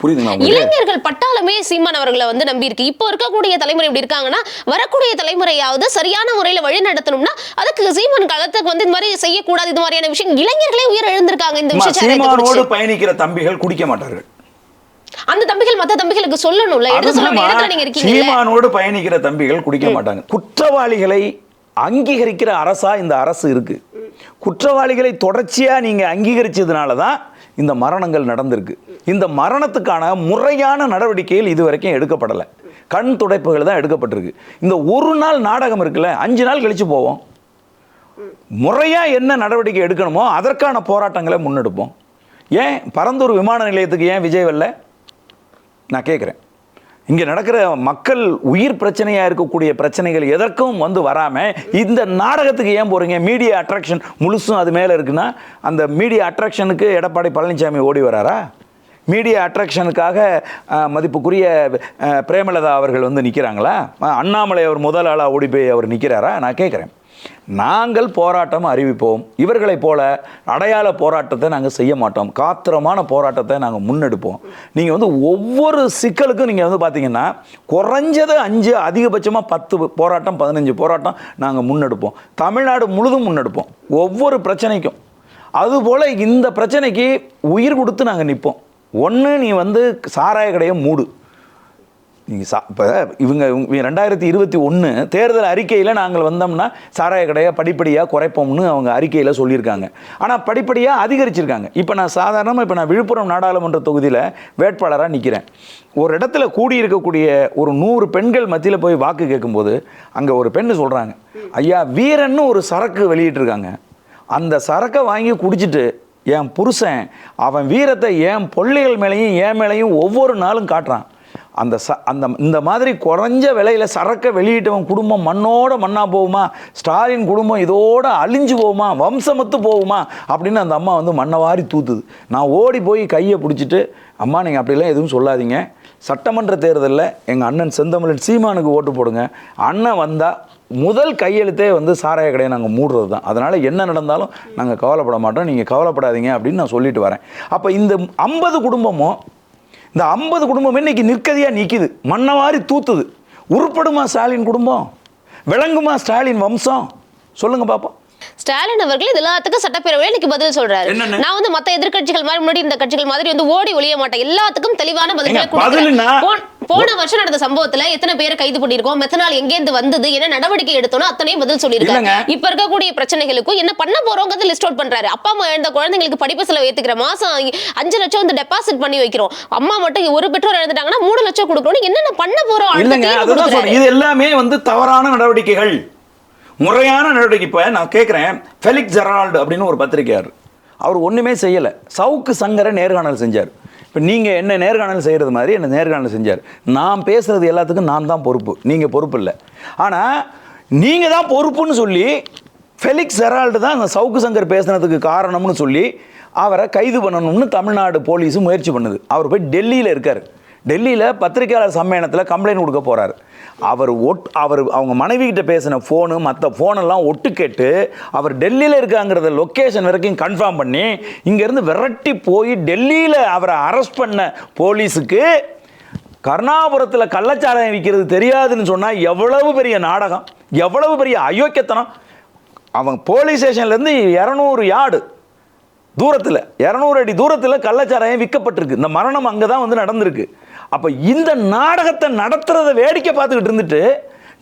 Speaker 1: புரியுதுங்களா
Speaker 2: இளைஞர்கள் பட்டாளமே சீமான் அவர்களை வந்து நம்பி இருக்கு. இப்போ இருக்கக்கூடிய தலைமுறை இப்படி இருக்காங்கன்னா வரக்கூடிய தலைமுறையாவது சரியான முறையில வழி நடத்தணும்னா அதுக்கு சீமான் காலத்துக்கு வந்து இந்த மாதிரி செய்யக்கூடாது இது மாதிரியான விஷயம் இளைஞர்களே உயிர் எழுந்திருக்காங்க இந்த
Speaker 1: சீமானோடு பயணிக்கிற தம்பிகள் குடிக்க மாட்டார்கள்.
Speaker 2: அந்த தம்பிகள் மத்த தம்பிகளுக்கு சொல்லணும்ல. எடுத்து சொல்ல வேண்டிய
Speaker 1: அதுதாம்மா,
Speaker 2: இடத்துல நீங்க இருக்கீங்க?
Speaker 1: சீமானோடு பயணிக்கிற தம்பிகள் குடிக்க மாட்டாங்க. குற்றவாளிகளை அங்கீகரிக்கிற அரசா இந்த அரசு இருக்கு. குற்றவாளிகளை தொடர்ச்சியா நீங்க அங்கீகரிச்சதுனால தான் இந்த மரணங்கள் நடந்திருக்கு. இந்த மரணத்துக்கான முறையான நடவடிக்கைகள் இதுவரைக்கும் எடுக்கப்படலை. கண் துடைப்புகள் தான் எடுக்கப்பட்டிருக்கு. இந்த ஒரு நாள் நாடகம் இருக்குல்ல அஞ்சு நாள் கழித்து போவோம். முறையாக என்ன நடவடிக்கை எடுக்கணுமோ அதற்கான போராட்டங்களை முன்னெடுப்போம். ஏன் பரந்தூர் விமான நிலையத்துக்கு ஏன் விஜய் வரல? நான் கேட்குறேன் இங்கே நடக்கிற மக்கள் உயிர் பிரச்சனையாக இருக்கக்கூடிய பிரச்சனைகள் எதற்கும் வந்து வராமல் இந்த நாடகத்துக்கு ஏன் போகிறீங்க மீடியா அட்ராக்ஷன் முழுசும் அது மேலே இருக்குன்னா அந்த மீடியா அட்ராக்ஷனுக்கு எடப்பாடி பழனிசாமி ஓடி வராரா? மீடியா அட்ராக்ஷனுக்காக மதிப்புக்குரிய பிரேமலதா அவர்கள் வந்து நிற்கிறாங்களா அண்ணாமலை அவர் முதல் ஆளாக ஓடி போய் அவர் நிற்கிறாரா நான் கேட்குறேன் நாங்கள் போராட்டம் அறிவிப்போம். இவர்களைப் போல அடையாள போராட்டத்தை நாங்கள் செய்ய மாட்டோம். காத்திரமான போராட்டத்தை நாங்கள் முன்னெடுப்போம். நீங்கள் வந்து ஒவ்வொரு சிக்கலுக்கும் நீங்கள் வந்து பார்த்தீங்கன்னா குறைஞ்சது அஞ்சு அதிகபட்சமாக பத்து போராட்டம் பதினஞ்சு போராட்டம் நாங்கள் முன்னெடுப்போம். தமிழ்நாடு முழுதும் முன்னெடுப்போம். ஒவ்வொரு பிரச்சனைக்கும். அதுபோல் இந்த பிரச்சனைக்கு உயிர் கொடுத்து நாங்கள் நிற்போம் ஒன்று நீ வந்து சாராய கடையை மூடு. நீங்கள் சா இப்போ இவங்க இவங்க ரெண்டாயிரத்தி இருபத்தி ஒன்று தேர்தல் அறிக்கையில் நாங்கள் வந்தோம்னா சாராய கடையை படிப்படியாக குறைப்போம்னு அவங்க அறிக்கையில் சொல்லியிருக்காங்க. ஆனால் படிப்படியாக அதிகரிச்சிருக்காங்க. இப்போ நான் சாதாரணமாக இப்போ நான் விழுப்புரம் நாடாளுமன்ற தொகுதியில் வேட்பாளராக நிற்கிறேன் ஒரு இடத்துல கூடி இருக்கக்கூடிய ஒரு நூறு பெண்கள் மத்தியில் போய் வாக்கு கேட்கும்போது அங்கே ஒரு பெண்ணு சொல்கிறாங்க ஐயா வீரன்னு ஒரு சரக்கு வெளியிட்டிருக்காங்க. அந்த சரக்கை வாங்கி குடிச்சிட்டு என் புருஷன் அவன் வீரத்தை என் பிள்ளைகள் மேலேயும் என் மேலேயும் ஒவ்வொரு நாளும் காட்டுறான். அந்த ச அந்த இந்த மாதிரி குறைஞ்ச விலையில் சரக்கை வெளியிட்டவன் குடும்பம் மண்ணோட மண்ணாக போகுமா? ஸ்டாலின் குடும்பம் இதோட அழிஞ்சு போகுமா? வம்சமத்து போகுமா? அப்படின்னு அந்த அம்மா வந்து மண்ணை வாரி தூத்துது. நான் ஓடி போய் கையை பிடிச்சிட்டு அம்மா நீங்கள் அப்படிலாம் எதுவும் சொல்லாதீங்க. சட்டமன்ற தேர்தலில் எங்கள் அண்ணன் செந்தமிழன் சீமானுக்கு ஓட்டு போடுங்க. அண்ணன் வந்தால் முதல் கையெழுத்தே வந்து சாராய கடையை நாங்கள் மூடுறது தான். அதனால் என்ன நடந்தாலும் நாங்கள் கவலைப்பட மாட்டோம். நீங்கள் கவலைப்படாதீங்க அப்படின்னு நான் சொல்லிட்டு வரேன். அப்போ இந்த ஐம்பது குடும்பமும் இந்த ஐம்பது குடும்பம் இன்னைக்கு நிற்கதியாக நிற்கிது மண்ணவாரி தூத்துது. உருப்படுமா ஸ்டாலின் குடும்பம்? விளங்குமா ஸ்டாலின் வம்சம்? சொல்லுங்க பாப்போம்.
Speaker 2: ஸ்டாலின் அவர்கள் இது எல்லாத்துக்கும் சட்டப்பேரவையில் இன்னைக்கு பதில் சொல்றாரு? நான் வந்து மத்த எதிர்க்கட்சிகள் மாதிரி முன்னாடி இந்த கட்சிகள் மாதிரி வந்து ஓடி ஒளிய மாட்டேன். எல்லாத்துக்கும் தெளிவான பதில்களை கொடுக்கிறேன். போன- வருஷம் நடந்த சம்பவத்துல எத்தனை பேரை கைது பண்ணிருக்கோம் மெத்தனால் எங்க இருந்து வந்தது என்ன நடவடிக்கை எடுத்தோம் அத்தனையும் பதில் சொல்லியிருக்காங்க. இப்ப இருக்கக்கூடிய பிரச்சனைகளுக்கும் என்ன பண்ண போறோங்கிறது லிஸ்ட் அவுட் பண்றாரு. அப்பா அம்மா இழந்த குழந்தைங்களுக்கு படிப்பு செலவு ஏத்துக்கிற மாசம் அஞ்சு லட்சம் வந்து டெபாசிட் பண்ணி வைக்கிறோம். அம்மா மட்டும் ஒரு பெற்றோர் இழந்துட்டாங்கன்னா மூணு லட்சம் கொடுக்கணும் என்னென்ன பண்ண போறோம்?
Speaker 1: இது எல்லாமே வந்து தவறான நடவடிக்கைகள். முறையான நடவடிக்கை. இப்போ நான் கேட்குறேன் ஃபெலிக்ஸ் ஜெரால்டு அப்படின்னு ஒரு பத்திரிகையார். அவர் ஒன்றுமே செய்யலை. சவுக்கு சங்கரை நேர்காணல் செஞ்சார். இப்போ நீங்கள் என்ன நேர்காணல் செய்கிறது மாதிரி என்ன நேர்காணல் செஞ்சார். நான் பேசுகிறது எல்லாத்துக்கும் நான் தான் பொறுப்பு. நீங்கள் பொறுப்பு இல்லை. ஆனால் நீங்கள் தான் பொறுப்புன்னு சொல்லி ஃபெலிக்ஸ் ஜெரால்டு தான் அந்த சவுக்கு சங்கர் பேசுனதுக்கு காரணம்னு சொல்லி அவரை கைது பண்ணணும்னு தமிழ்நாடு போலீஸும் முயற்சி பண்ணுது. அவர் போய் டெல்லியில் இருக்கார். டெல்லியில் பத்திரிக்கையாளர் சம்மேளனத்தில் கம்ப்ளைண்ட் கொடுக்க போகிறார் அவர் ஒட் அவர் அவங்க மனைவி கிட்ட பேசின ஃபோனு மற்ற ஃபோனெல்லாம் ஒட்டு கேட்டு அவர் டெல்லியில் இருக்காங்கிறத லொக்கேஷன் வரைக்கும் கன்ஃபார்ம் பண்ணி இங்கேருந்து விரட்டி போய் டெல்லியில் அவரை அரெஸ்ட் பண்ண போலீஸுக்கு கருணாபுரத்தில் கள்ளச்சாராயம் விற்கிறது தெரியாதுன்னு சொன்னால் எவ்வளவு பெரிய நாடகம் எவ்வளவு பெரிய அயோக்கியத்தனம். அவன் போலீஸ் ஸ்டேஷன்லேருந்து இரநூறு யார்டு தூரத்தில் இரநூறு அடி தூரத்தில் கள்ளச்சாராயம் விற்கப்பட்டிருக்கு இந்த மரணம் அங்கே தான் வந்து நடந்திருக்கு. அப்போ இந்த நாடகத்தை நடத்துறத வேடிக்கை பார்த்துக்கிட்டு இருந்துட்டு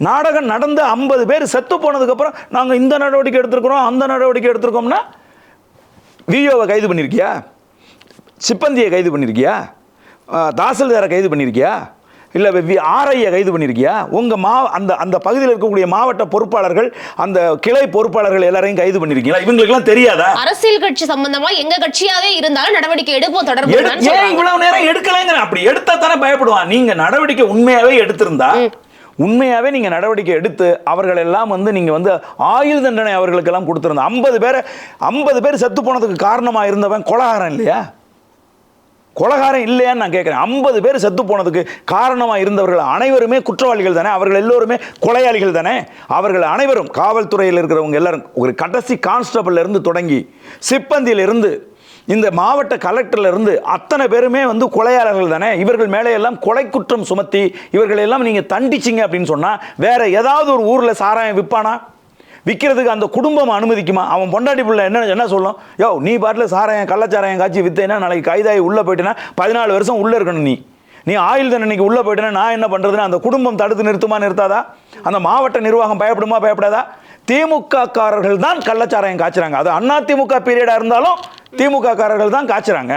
Speaker 1: நாடகம் நடந்து ஐம்பது பேர் செத்து போனதுக்கப்புறம் நாங்கள் இந்த நடவடிக்கை எடுத்திருக்கிறோம் அந்த நடவடிக்கை எடுத்திருக்கோம்னா விஓவை கைது பண்ணியிருக்கியா சிப்பந்தியை கைது பண்ணியிருக்கியா தாசில்தாரை கைது பண்ணியிருக்கியா இல்லை ஆர்ஐயை கைது பண்ணியிருக்கியா உங்கள் மா அந்த அந்த பகுதியில் இருக்கக்கூடிய மாவட்ட பொறுப்பாளர்கள் அந்த கிளை பொறுப்பாளர்கள் எல்லாரையும் கைது பண்ணியிருக்கீங்களா இவங்களுக்கெல்லாம் தெரியாதா?
Speaker 2: அரசியல் கட்சி சம்பந்தமா எங்க கட்சியாவே இருந்தாலும் நடவடிக்கை எடுப்போம் தொடர்பு
Speaker 1: ஏன் இவ்வளவு நேரம் எடுக்கலைங்கிற? அப்படி எடுத்தா தானே பயப்படுவான். நீங்க நடவடிக்கை உண்மையாவே எடுத்திருந்தா உண்மையாவே நீங்க நடவடிக்கை எடுத்து அவர்கள் எல்லாம் வந்து நீங்க வந்து ஆயுள் தண்டனை அவர்களுக்கெல்லாம் கொடுத்திருந்தா ஐம்பது பேரை ஐம்பது பேர் செத்து போனதுக்கு காரணமா இருந்தவன் கொலகாரன் இல்லையா? கொலகாரம் இல்லையான்னு நான் கேட்குறேன். ஐம்பது பேர் செத்து போனதுக்கு காரணமாக இருந்தவர்கள் அனைவருமே குற்றவாளிகள் தானே? அவர்கள் எல்லோருமே கொலையாளிகள் தானே? அவர்கள் அனைவரும் காவல்துறையில் இருக்கிறவங்க எல்லாரும் ஒரு கடைசி கான்ஸ்டபிள்லேருந்து தொடங்கி சிப்பந்தியிலிருந்து இந்த மாவட்ட கலெக்டர்லேருந்து அத்தனை பேருமே வந்து கொலையாளர்கள் தானே? இவர்கள் மேலே எல்லாம் கொலை குற்றம் சுமத்தி இவர்கள் எல்லாம் தண்டிச்சிங்க அப்படின்னு சொன்னால் வேற ஏதாவது ஒரு ஊரில் சாராயம் விற்பானா? விற்கிறதுக்கு அந்த குடும்பம் அனுமதிக்குமா? அவன் பொண்டாட்டி பிள்ளை என்ன என்ன சொல்லும்? யோ நீ பாட்டில் சாராயம் கள்ளச்சாராயம் காய்ச்சி வித்தேன்னா நாளைக்கு கைதாகி உள்ளே போயிட்டேன்னா பதினாலு வருஷம் உள்ளே இருக்கணும் நீ. நீ ஆயுள் தண்டனைக்கு உள்ளே போயிட்டேன்னா நான் என்ன பண்ணுறதுன்னு அந்த குடும்பம் தடுத்து நிறுத்துமா நிறுத்தாதா? அந்த மாவட்ட நிர்வாகம் பயப்படுமா பயப்படாதா? திமுக காரர்கள் தான் கள்ளச்சாராயம் காய்ச்சுறாங்க. அது அண்ணா திமுக பீரியடாக இருந்தாலும் திமுக காரர்கள் தான் காய்ச்சுறாங்க.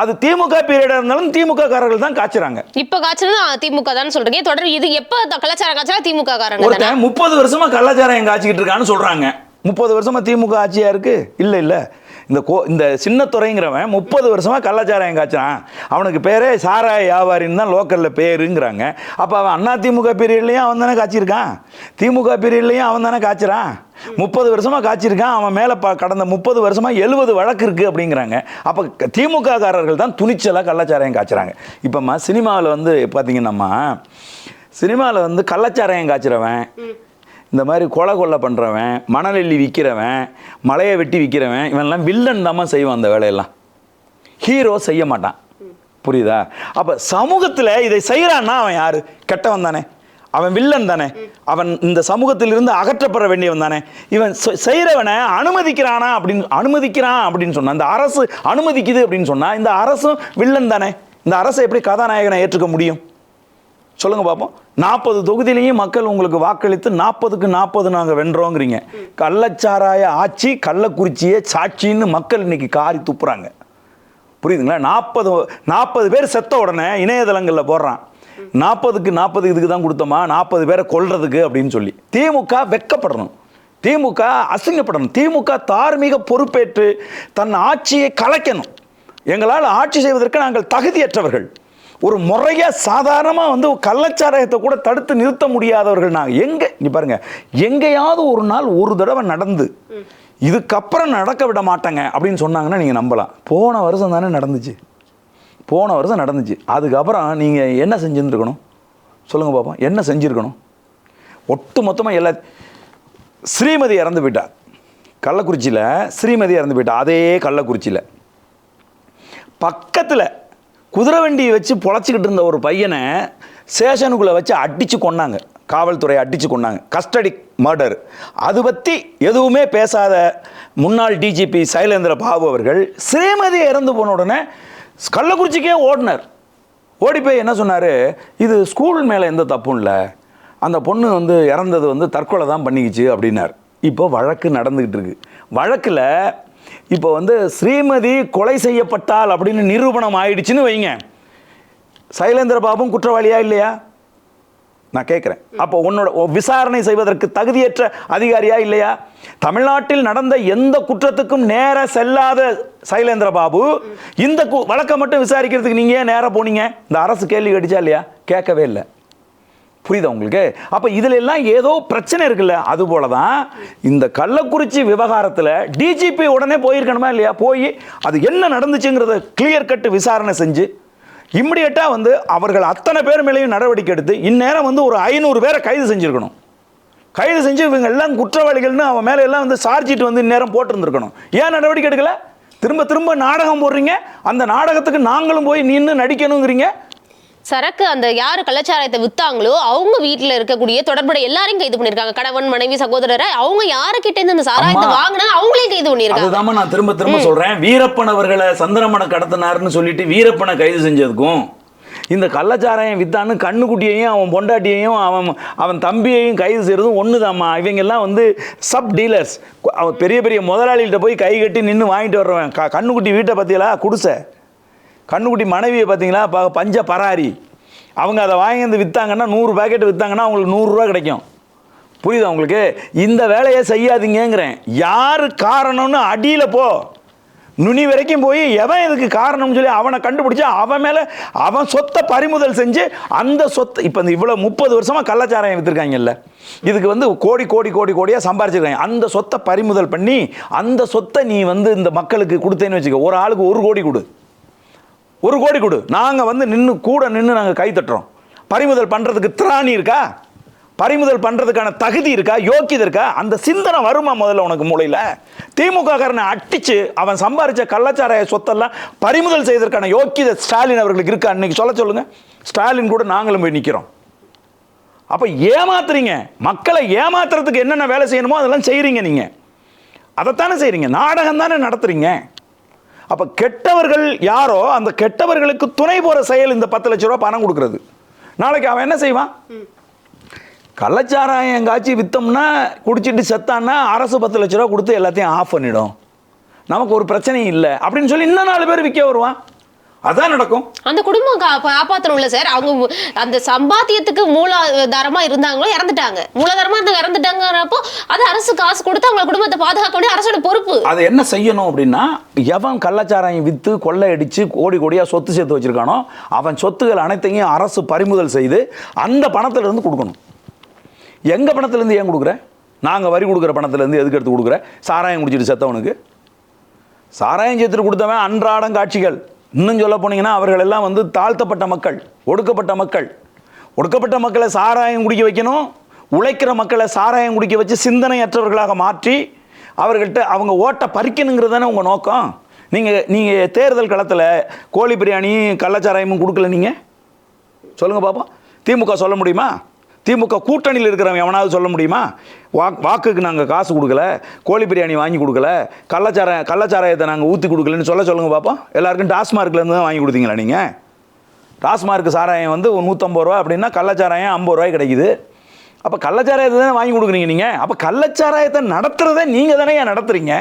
Speaker 1: அது திமுக பீரியடாக இருந்தாலும் திமுக காரர்கள் தான் காய்ச்சுறாங்க.
Speaker 2: இப்ப காய்ச்சல் திமுக தான் சொல்றீங்க. தொடர் இது எப்ப கலாச்சாரம் காய்ச்சலா திமுக காரங்க
Speaker 1: ஒருத்தன் முப்பது வருஷமா கள்ளச்சாராயம் காய்ச்சிக்கிட்டு இருக்கான்னு சொல்றாங்க. முப்பது வருஷமா திமுக ஆட்சியா இருக்கு? இல்ல இல்ல. இந்த கோ இந்த சின்னத்துறைங்கிறவன் முப்பது வருஷமாக கள்ளச்சாராயம் காய்ச்சான் அவனுக்கு பேரே சாராய வியாபாரின்னு தான் லோக்கலில் பேருங்கிறாங்க. அப்போ அவன் அண்ணா திமுக பீரியட்லயும் அவன் தானே காய்ச்சிருக்கான்? திமுக பீரியட்லயும் அவன் தானே காய்ச்சிறான்? முப்பது வருஷமாக காய்ச்சிருக்கான் அவன் மேலே ப- கடந்த முப்பது வருஷமாக எழுபது வழக்கு இருக்குது அப்படிங்கிறாங்க. அப்போ திமுககாரர்கள் தான் துணிச்சலாக கள்ளச்சாராயம் காய்ச்சிறாங்க. இப்போம்மா சினிமாவில் வந்து பார்த்தீங்கன்னாம்மா சினிமாவில் வந்து கள்ளச்சாராயம் காய்ச்சிறவன் இந்த மாதிரி கொலை கொள்ளை பண்ணுறவன் மணலெல்லி விற்கிறவன் மலையை வெட்டி விற்கிறவன் இவன்லாம் வில்லன் தாம்மா செய்வான் அந்த வேலையெல்லாம். ஹீரோ செய்ய மாட்டான். புரியுதா? அப்போ சமூகத்தில் இதை செய்கிறான்னா அவன் யார்? கெட்டவன் தானே. அவன் வில்லன் தானே. அவன் இந்த சமூகத்திலிருந்து அகற்றப்பட வேண்டியவன் தானே. இவன் செ- அனுமதிக்கிறானா அப்படின்னு அனுமதிக்கிறான் அப்படின்னு சொன்னால் இந்த அரசு அனுமதிக்குது அப்படின்னு சொன்னால் இந்த அரசும் வில்லன் தானே. இந்த அரசை எப்படி கதாநாயகனை ஏற்றுக்க முடியும்? சொல்லுங்கள் பார்ப்போம் நாற்பது தொகுதியிலையும் மக்கள் உங்களுக்கு வாக்களித்து நாற்பதுக்கு நாற்பது நாங்கள் வென்றோங்கிறீங்க. கள்ளச்சாராய ஆட்சி கள்ளக்குறிச்சியே சாட்சின்னு மக்கள் இன்னைக்கு காரி துப்புறாங்க. புரியுதுங்களா? நாற்பது நாற்பது பேர் செத்த உடனே இணையதளங்களில் போடுறான். நாற்பதுக்கு நாற்பது இதுக்கு தான் கொடுத்தோமா? நாற்பது பேரை கொல்றதுக்கு அப்படின்னு சொல்லி. திமுக வெட்கப்படணும் திமுக அசிங்கப்படணும். திமுக தார்மீக பொறுப்பேற்று தன் ஆட்சியை கலைக்கணும். எங்களால் ஆட்சி செய்வதற்கு நாங்கள் தகுதியற்றவர்கள். ஒரு முறையாக சாதாரணமாக வந்து கள்ளச்சாராயத்தை கூட தடுத்து நிறுத்த முடியாதவர்கள் நாங்கள் எங்கே? இங்கே பாருங்கள் எங்கேயாவது ஒரு நாள் ஒரு தடவை நடந்து இதுக்கப்புறம் நடக்க விட மாட்டேங்க அப்படின்னு சொன்னாங்கன்னா நீங்கள் நம்பலாம். போன வருஷம் தானே நடந்துச்சு. போன வருஷம் நடந்துச்சு. அதுக்கப்புறம் நீங்கள் என்ன செஞ்சுருந்துருக்கணும்? சொல்லுங்கள் பார்ப்போம் என்ன செஞ்சுருக்கணும்? ஒட்டு மொத்தமாக எல்லா ஸ்ரீமதி இறந்து போயிட்டா. கள்ளக்குறிச்சியில் ஸ்ரீமதி இறந்து போயிட்டா. அதே கள்ளக்குறிச்சியில். பக்கத்தில் குதிரை வண்டியை வச்சு பொழைச்சிக்கிட்டு இருந்த ஒரு பையனை ஸ்டேஷனுக்குள்ளே வச்சு அடித்து கொன்னாங்க. காவல்துறை அடித்து கொன்னாங்க. கஸ்டடி மர்டர் அது பற்றி எதுவுமே பேசாத முன்னாள் டிஜிபி சைலேந்திர பாபு அவர்கள் ஸ்ரீமதி இறந்து போன உடனே கள்ளக்குறிச்சிக்கே ஓடினார் ஓடி போய் என்ன சொன்னார்? இது ஸ்கூல் மேலே எந்த தப்பும் இல்லை. அந்த பொண்ணு வந்து இறந்தது வந்து தற்கொலை தான் பண்ணிக்கிச்சு அப்படின்னார். இப்போ வழக்கு நடந்துக்கிட்டு இருக்கு. வழக்கில் இப்போ வந்து ஸ்ரீமதி கொலை செய்யப்பட்டால் அப்படின்னு நிரூபணம் ஆயிடுச்சுன்னு வைங்க. சைலேந்திர பாபும் குற்றவாளியா இல்லையா? நான் கேட்குறேன். அப்போ உன்னோட விசாரணை செய்வதற்கு தகுதியற்ற அதிகாரியா இல்லையா? தமிழ்நாட்டில் நடந்த எந்த குற்றத்துக்கும் நேர செல்லாத சைலேந்திர பாபு இந்த கு- வழக்கை மட்டும் விசாரிக்கிறதுக்கு நீங்க ஏன் நேராக போனீங்க? இந்த அரசு கேள்வி கடிச்சா இல்லையா? கேட்கவே இல்லை. புரியுதா உங்களுக்கு? அப்போ இதில் எல்லாம் ஏதோ பிரச்சனை இருக்குல்ல? அது போல தான் இந்த கள்ளக்குறிச்சி விவகாரத்தில் டிஜிபி உடனே போயிருக்கணுமா இல்லையா? போய் அது என்ன நடந்துச்சுங்கிறத கிளியர் கட்டு விசாரணை செஞ்சு இம்மிடியட்டாக வந்து அவர்கள் அத்தனை பேர் மேலேயும் நடவடிக்கை எடுத்து இந்நேரம் வந்து ஒரு ஐநூறு பேரை கைது செஞ்சுருக்கணும். கைது செஞ்சு இவங்க எல்லாம் குற்றவாளிகள்னு அவன் மேலே எல்லாம் வந்து சார்ஜிட்டு வந்து இந்நேரம் போட்டிருந்துருக்கணும். ஏன் நடவடிக்கை எடுக்கலை? திரும்ப திரும்ப நாடகம் போடுறீங்க. அந்த நாடகத்துக்கு நாங்களும் போய் நின்று நடிக்கணுங்கிறீங்க.
Speaker 2: சரக்கு அந்த யாரு கள்ளச்சாராயத்தை வித்தாங்களோ அவங்க வீட்டுல இருக்கக்கூடிய தொடர்புடைய எல்லாரையும் கைது பண்ணிருக்காங்க கணவன் மனைவி சகோதரரை அவங்க யாருக்கிட்ட இருந்து இந்த சாராயத்தை. வாங்கினா அவங்களையும் கைது பண்ணிருக்காங்க
Speaker 1: அதுதாம்மா நான் திரும்ப திரும்ப சொல்றேன். வீரப்பன் அவர்களை சந்திரமனை கடத்தினாருன்னு சொல்லிட்டு வீரப்பனை கைது செஞ்சதுக்கும் இந்த கள்ளச்சாராயம் வித்தான்னு கண்ணுக்குட்டியையும் அவன் பொண்டாட்டியையும் அவன் அவன் தம்பியையும் கைது செய்யறதும் ஒண்ணுதாம்மா. இவங்க எல்லாம் வந்து சப் டீலர்ஸ். அவன் பெரிய பெரிய முதலாளிகிட்ட போய் கை கட்டி நின்று வாங்கிட்டு வர்றவன் க கண்ணுக்குட்டி வீட்டை பார்த்தீங்களா குடிசை. கண்ணுக்குட்டி மனைவியை பார்த்தீங்களா? ப- பஞ்ச பராரி. அவங்க அதை வாங்கி வந்து விற்றாங்கன்னா நூறு பேக்கெட் விற்றாங்கன்னா அவங்களுக்கு நூறுரூவா கிடைக்கும். புரியுதா உங்களுக்கு? இந்த வேலையை செய்யாதீங்கிறேன் யார் காரணம்னு அடியில் போ. நுனி வரைக்கும் போய் எவன் இதுக்கு காரணம்னு சொல்லி அவனை கண்டுபிடிச்சா அவன் மேலே அவன் சொத்தை பறிமுதல் செஞ்சு அந்த சொத்தை இப்போ இந்த இவ்வளோ முப்பது வருஷமாக கள்ளச்சாராயம் விற்றுருக்காங்கல்ல இதுக்கு வந்து கோடி கோடி கோடி கோடியாக சம்பாரிச்சிருக்காங்க. அந்த சொத்தை பறிமுதல் பண்ணி அந்த சொத்தை நீ வந்து இந்த மக்களுக்கு கொடுத்தேன்னு வச்சுக்க. ஒரு ஆளுக்கு ஒரு கோடி கொடு. ஒரு கோடி கொடு. நாங்கள் வந்து நின்று கூட நின்று நாங்கள் கை தட்டுறோம். பறிமுதல் பண்ணுறதுக்கு திராணி இருக்கா? பறிமுதல் பண்ணுறதுக்கான தகுதி இருக்கா? யோக்கியது இருக்கா? அந்த சிந்தனை வருமா முதல்ல உனக்கு மூளையில்? திமுக காரனை அட்டிச்சு அவன் சம்பாரித்த கள்ளச்சாராய சொத்தெல்லாம் பறிமுதல் செய்வதற்கான யோக்கியதை ஸ்டாலின் அவர்களுக்கு இருக்கா? அன்னைக்கு சொல்ல சொல்லுங்கள் ஸ்டாலின் கூட நாங்களும் போய் நிற்கிறோம் அப்போ ஏமாத்துறீங்க. மக்களை ஏமாத்துறதுக்கு என்னென்ன வேலை செய்யணுமோ அதெல்லாம் செய்கிறீங்க நீங்கள் அதைத்தானே செய்கிறீங்க நாடகம் தானே நடத்துகிறீங்க அப்போ கெட்டவர்கள் யாரோ அந்த கெட்டவர்களுக்கு துணை போகிற செயல் இந்த பத்து லட்ச ரூபா பணம் கொடுக்கறது. நாளைக்கு அவன் என்ன செய்வான்? கள்ளச்சாராயம் காய்ச்சி விற்றோம்னா குடிச்சிட்டு செத்தான்னா அரசு பத்து லட்ச ரூபா கொடுத்து எல்லாத்தையும் ஆஃப் பண்ணிடும். நமக்கு ஒரு பிரச்சனையும் இல்லை. அப்படின்னு சொல்லி இன்னும் நாலு பேர் விற்க வருவான். அதான் நடக்கும்.
Speaker 2: அந்த குடும்பம் கா- காப்பாத்தணும்ல சார்? அவங்க அந்த சம்பாத்தியத்துக்கு மூலாதாரமா இருந்தாங்களோ இறந்துட்டாங்க. மூலாதாரமா இருந்து இறந்துட்டாங்கறப்போ அது அரசு காசு கொடுத்து அவங்க குடும்பத்தை பாதுகாக்க வேண்டிய அரசோட பொறுப்பு.
Speaker 1: அதை என்ன செய்யணும் அப்படின்னா எவன் கள்ளச்சாராயம் விற்று கொள்ளையடிச்சு கோடி கோடியாக சொத்து சேர்த்து வச்சிருக்கானோ அவன் சொத்துகள் அனைத்தையும் அரசு பறிமுதல் செய்து அந்த பணத்துல இருந்து கொடுக்கணும். எங்க பணத்துல இருந்து ஏன் கொடுக்குற? நாங்கள் வரி கொடுக்குற பணத்துல இருந்து எதுக்கு எடுத்து கொடுக்குற? சாராயம் குடிச்சிட்டு செத்தவனுக்கு. சாராயம் சேர்த்துட்டு கொடுத்தவன் அன்றாடம் காட்சிகள். இன்னும் சொல்ல போனீங்கன்னா அவர்கள் எல்லாம் வந்து தாழ்த்தப்பட்ட மக்கள் ஒடுக்கப்பட்ட மக்கள். ஒடுக்கப்பட்ட மக்களை சாராயம் குடிக்க வைக்கணும் உழைக்கிற மக்களை சாராயம் குடிக்க வச்சு சிந்தனையற்றவர்களாக மாற்றி அவர்கள்ட்ட அவங்க ஓட்டை பறிக்கணுங்கிறது தானே உங்கள் நோக்கம்? நீங்கள் நீங்கள் தேர்தல் களத்தில் கோழி பிரியாணி கள்ளச்சாராயமும் கொடுக்கல நீங்கள் சொல்லுங்கள் பாப்பா திமுக சொல்ல முடியுமா? திமுக கூட்டணியில் இருக்கிறவன் எவனாவது சொல்ல முடியுமா? வாக் வாக்குக்கு நாங்கள் காசு கொடுக்கல கோழி பிரியாணி வாங்கி கொடுக்கல கள்ளச்சார கள்ளச்சாராயத்தை நாங்கள் ஊற்றி கொடுக்கலன்னு சொல்ல சொல்லுங்கள் பார்ப்போம் எல்லாருக்கும் டாஸ்மார்க்லேருந்து தான் வாங்கி கொடுத்தீங்களா நீங்கள் டாஸ்மார்க் சாராயம் வந்து ஒரு நூற்றம்பது ரூபா அப்படின்னா கள்ளச்சாராயம் ஐம்பது ரூபாய் கிடைக்குது. அப்போ கள்ளச்சாராயத்தை தானே வாங்கி கொடுக்குறீங்க நீங்கள் அப்போ கள்ளச்சாராயத்தை நடத்துகிறத நீங்கள் தானே ஏன் நடத்துகிறீங்க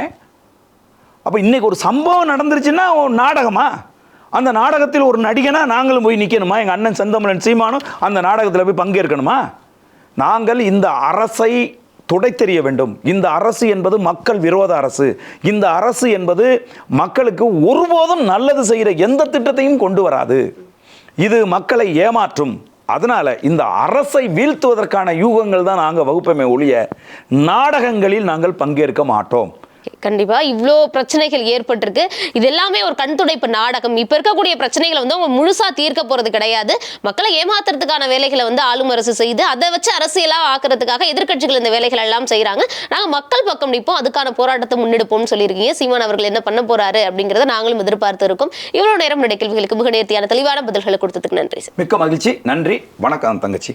Speaker 1: அப்போ இன்றைக்கி ஒரு சம்பவம் நடந்துருச்சுன்னா நாடகமா? அந்த நாடகத்தில் ஒரு நடிகனா நாங்களும் போய் நிற்கணுமா எங்கள் அண்ணன் செந்தமலன் சீமானும் அந்த நாடகத்தில் போய் பங்கேற்கணுமா? நாங்கள் இந்த அரசை துடைத்தெறிய வேண்டும். இந்த அரசு என்பது மக்கள் விரோத அரசு. இந்த அரசு என்பது மக்களுக்கு ஒருபோதும் நல்லது செய்கிற எந்த திட்டத்தையும் கொண்டு வராது. இது மக்களை ஏமாற்றும். அதனால் இந்த அரசை வீழ்த்துவதற்கான யூகங்கள் தான் நாங்கள் வகுப்பமே ஒழிய நாடகங்களில் நாங்கள் பங்கேற்க மாட்டோம்.
Speaker 2: கண்டிப்பா. இவ்வளோ பிரச்சனைகள் ஏற்பட்டிருக்கு. இது எல்லாமே ஒரு கண் துடைப்பு நாடகம். இப்ப இருக்கக்கூடிய பிரச்சனைகளை வந்து அவங்க முழுசா தீர்க்க போறது கிடையாது. மக்களை ஏமாத்துறதுக்கான வேலைகளை வந்து ஆளும் அரசு செய்து அதை வச்சு அரசியலா ஆக்குறதுக்காக எதிர்க்கட்சிகள் இந்த வேலைகள் எல்லாம் செய்றாங்க. நாங்க மக்கள் பக்கம் நிற்போம். அதுக்கான போராட்டத்தை முன்னெடுப்போம்னு சொல்லியிருக்கீங்க. சீமான் அவர்கள் என்ன பண்ண போறாரு அப்படிங்கறத நாங்களும் எதிர்பார்த்து இருக்கோம். இவ்வளவு நேரம் நிறைய கேள்விகளுக்கு மிக நேர்த்தியான தெளிவான பதில்களை கொடுத்ததுக்கு நன்றி
Speaker 1: மிக்க மகிழ்ச்சி. நன்றி. வணக்கம் தங்கச்சி.